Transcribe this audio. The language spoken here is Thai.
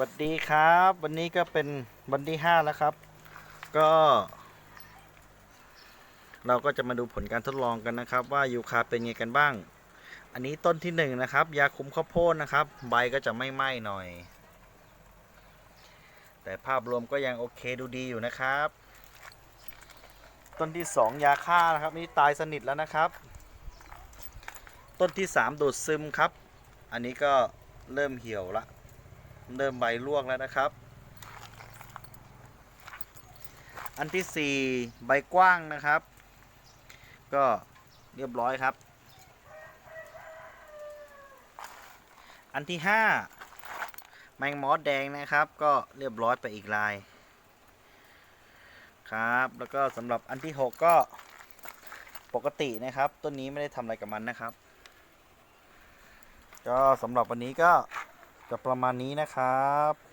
สวัสดีครับ วันนี้ก็เป็นวันที่ห้าแล้วครับ ก็ เราก็จะมาดูผลการทดลองกันนะครับ ว่ายูคาเป็นไงกันบ้าง อันนี้ต้นที่หนึ่งนะครับ ยาคุมข้าวโพดนะครับ ใบก็จะไม่ไหม้หน่อย แต่ภาพรวมก็ยังโอเคดูดีอยู่นะครับ ต้นที่สองยาฆ่านะครับ นี่ตายสนิทแล้วนะครับ ต้นที่สามดูดซึมครับ อันนี้ก็เริ่มเหี่ยวละ เริ่มใบร่วงแล้วนะครับ อันที่สี่ใบกว้างนะครับ ก็เรียบร้อยครับ อันที่ห้าแมงมอสแดงนะครับ ก็เรียบร้อยไปอีกลายครับ แล้วก็สำหรับอันที่หกก็ปกตินะครับ ต้นนี้ไม่ได้ทำอะไรกับมันนะครับ ก็สำหรับวันนี้ก็ จะประมาณนี้นะครับ